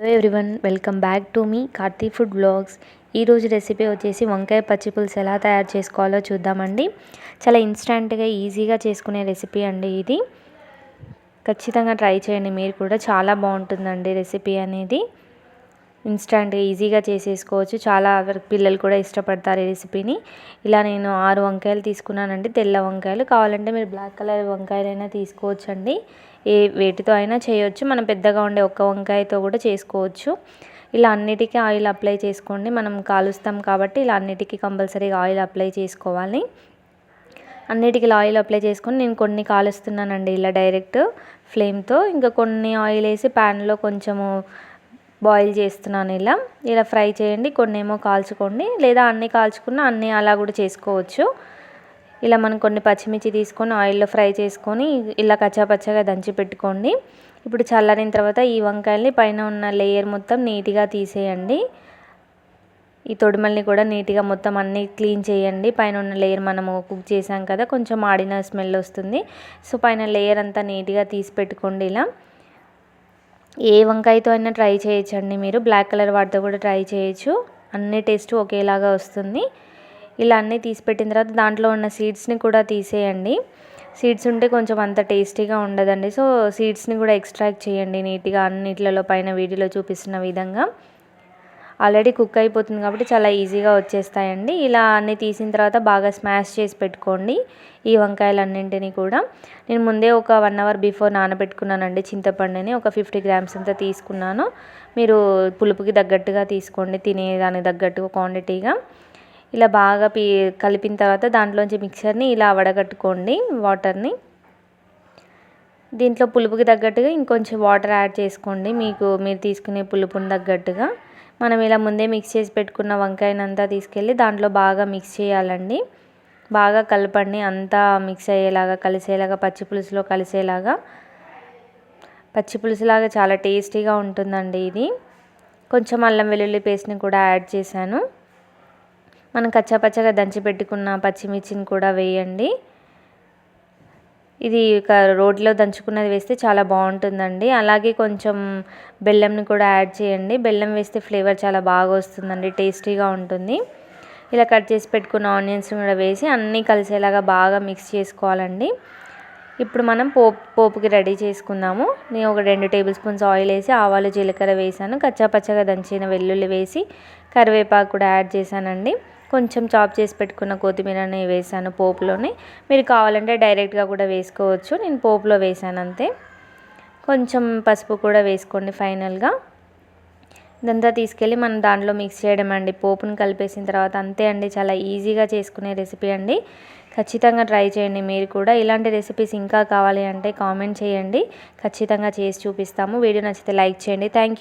Hello everyone welcome back to me Karthi food blogs ఈరోజు recipe వచ్చేసి వంకాయ పచ్చి పులుసు ఎలా తయారు చేసుకోవాలో చూద్దామండి. చాలా ఇన్స్టెంట్గా ఈజీగా చేసుకునే రెసిపీ అండి ఇది. ఖచ్చితంగా ట్రై చేయండి మీరు కూడా. చాలా బాగుంటుందండి రెసిపీ అనేది. ఇన్స్టంట్గా ఈజీగా చేసేసుకోవచ్చు. చాలా పిల్లలు కూడా ఇష్టపడతారు ఈ రెసిపీని. ఇలా నేను ఆరు వంకాయలు తీసుకున్నానండి. తెల్ల వంకాయలు కావాలంటే మీరు బ్లాక్ కలర్ వంకాయలైనా తీసుకోవచ్చండి. ఏ వేటితో అయినా చేయొచ్చు. మనం పెద్దగా ఉండే ఒక్క వంకాయతో కూడా చేసుకోవచ్చు. ఇలా అన్నిటికీ ఆయిల్ అప్లై చేసుకోండి. మనం కాలుస్తాం కాబట్టి ఇలా అన్నిటికీ కంపల్సరీగా ఆయిల్ అప్లై చేసుకోవాలి. అన్నిటికీ ఆయిల్ అప్లై చేసుకొని నేను కొన్ని కాలుస్తున్నానండి ఇలా డైరెక్ట్ ఫ్లేమ్తో. ఇంకా కొన్ని ఆయిల్ వేసి ప్యాన్లో కొంచెము బాయిల్ చేస్తున్నాను ఇలా. ఇలా ఫ్రై చేయండి కొన్ని ఏమో కాల్చుకోండి. లేదా అన్నీ కాల్చుకున్న అన్నీ అలా కూడా చేసుకోవచ్చు. ఇలా మనం కొన్ని పచ్చిమిర్చి తీసుకొని ఆయిల్లో ఫ్రై చేసుకొని ఇలా కచ్చాపచ్చగా దంచి పెట్టుకోండి. ఇప్పుడు చల్లారిన తర్వాత ఈ వంకాయల్ని పైన ఉన్న లేయర్ మొత్తం నీట్గా తీసేయండి. ఈ తొడిమల్ని కూడా నీట్గా మొత్తం అన్నీ క్లీన్ చేయండి. పైన ఉన్న లేయర్ మనము కుక్ చేసాం కదా కొంచెం ఆడిన స్మెల్ వస్తుంది. సో పైన లేయర్ అంతా నీట్గా తీసి పెట్టుకోండి ఇలా. ఏ వంకాయతో అయినా ట్రై చేయొచ్చండి మీరు. బ్లాక్ కలర్ వాటితో కూడా ట్రై చేయొచ్చు. అన్ని టేస్ట్ ఒకేలాగా వస్తుంది. ఇలా అన్నీ తీసి పెట్టిన తర్వాత దాంట్లో ఉన్న సీడ్స్ని కూడా తీసేయండి. సీడ్స్ ఉంటే కొంచెం అంత టేస్టీగా ఉండదండి. సో సీడ్స్ని కూడా ఎక్స్ట్రాక్ట్ చేయండి నీట్గా అన్నిట్లలో పైన వీడియోలో చూపిస్తున్న విధంగా. ఆల్రెడీ కుక్ అయిపోతుంది కాబట్టి చాలా ఈజీగా వచ్చేస్తాయండి. ఇలా అన్నీ తీసిన తర్వాత బాగా స్మాష్ చేసి పెట్టుకోండి ఈ వంకాయలన్నింటినీ కూడా. నేను ముందే ఒక వన్ అవర్ బిఫోర్ నానబెట్టుకున్నానండి చింతపండుని. ఒక ఫిఫ్టీ గ్రామ్స్ అంతా తీసుకున్నాను. మీరు పులుపుకి తగ్గట్టుగా తీసుకోండి తినేదానికి తగ్గట్టుగా క్వాంటిటీగా. ఇలా బాగా పీ కలిపిన తర్వాత దాంట్లోంచి మిక్సర్ని ఇలా వడగట్టుకోండి వాటర్ని. దీంట్లో పులుపుకి తగ్గట్టుగా ఇంకొంచెం వాటర్ యాడ్ చేసుకోండి. మీకు మీరు తీసుకునే పులుపుని తగ్గట్టుగా. మనం ఇలా ముందే మిక్స్ చేసి పెట్టుకున్న వంకాయనంతా తీసుకెళ్ళి దాంట్లో బాగా మిక్స్ చేయాలండి. బాగా కలపండి. అంతా మిక్స్ అయ్యేలాగా కలిసేలాగా పచ్చి పులుసులో కలిసేలాగా. పచ్చి పులుసులాగా చాలా టేస్టీగా ఉంటుందండి ఇది. కొంచెం అల్లం వెల్లుల్లి పేస్ట్ని కూడా యాడ్ చేశాను. మనం కచ్చాపచ్చగా దంచి పెట్టుకున్న పచ్చిమిర్చిని కూడా వేయండి. ఇది ఒక రోడ్లో దంచుకున్నది వేస్తే చాలా బాగుంటుందండి. అలాగే కొంచెం బెల్లంని కూడా యాడ్ చేయండి. బెల్లం వేస్తే ఫ్లేవర్ చాలా బాగా వస్తుందండి టేస్టీగా ఉంటుంది. ఇలా కట్ చేసి పెట్టుకున్న ఆనియన్స్ కూడా వేసి అన్నీ కలిసేలాగా బాగా మిక్స్ చేసుకోవాలండి. ఇప్పుడు మనం పోపు పోపుకి రెడీ చేసుకుందాము. నేను ఒక రెండు టేబుల్ స్పూన్స్ ఆయిల్ వేసి ఆవాలు జీలకర్ర వేసాను. కచ్చాపచ్చగా దంచిన వెల్లుల్లి వేసి కరివేపాకు కూడా యాడ్ చేశానండి. కొంచెం చాప్ చేసి పెట్టుకున్న కొత్తిమీరని వేసాను పోపులోనే. మీరు కావాలంటే డైరెక్ట్గా కూడా వేసుకోవచ్చు. నేను పోపులో వేసాను అంతే. కొంచెం పసుపు కూడా వేసుకోండి ఫైనల్గా. ఇదంతా తీసుకెళ్ళి మనం దాంట్లో మిక్స్ చేయడం అండి. పోపుని కలిపేసిన తర్వాత అంతే అండి. చాలా ఈజీగా చేసుకునే రెసిపీ అండి. ఖచ్చితంగా ట్రై చేయండి మీరు కూడా. ఇలాంటి రెసిపీస్ ఇంకా కావాలి అంటే కామెంట్ చేయండి. ఖచ్చితంగా చేసి చూపిస్తాము. వీడియో నచ్చితే లైక్ చేయండి. థ్యాంక్